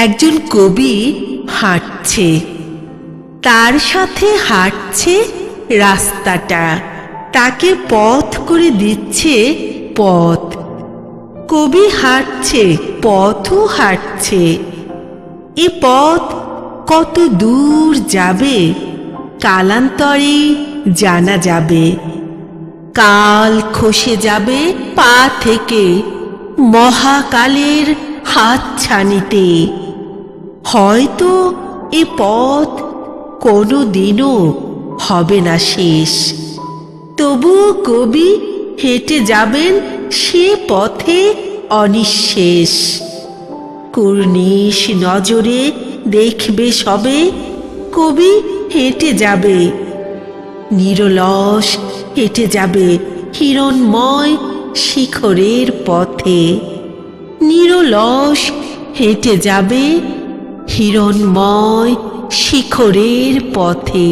একজন কবি হাঁটছে। তার সাথে হাঁটছে রাস্তাটা। তাকে পথ করে দিচ্ছে পথ। কবি হাঁটছে, পথও হাঁটছে। এ পথ কত দূর যাবে, কালান্তরে জানা যাবে। কাল খসে যাবে পা থেকে। মহাকালের হাত ছানিতে। হয়তো এ পথ কোনো দিনও হবে না শেষ। তবুও কবি হেঁটে যাবেন সে পথে অনিঃশেষ। কুর্নিশ নজরে দেখবে সবে, কবি হেঁটে যাবে। নিরলস হেঁটে যাবে হিরণময় শিখরের পথে। নিরলস হেঁটে যাবে হিরণময় শিখরের পথে।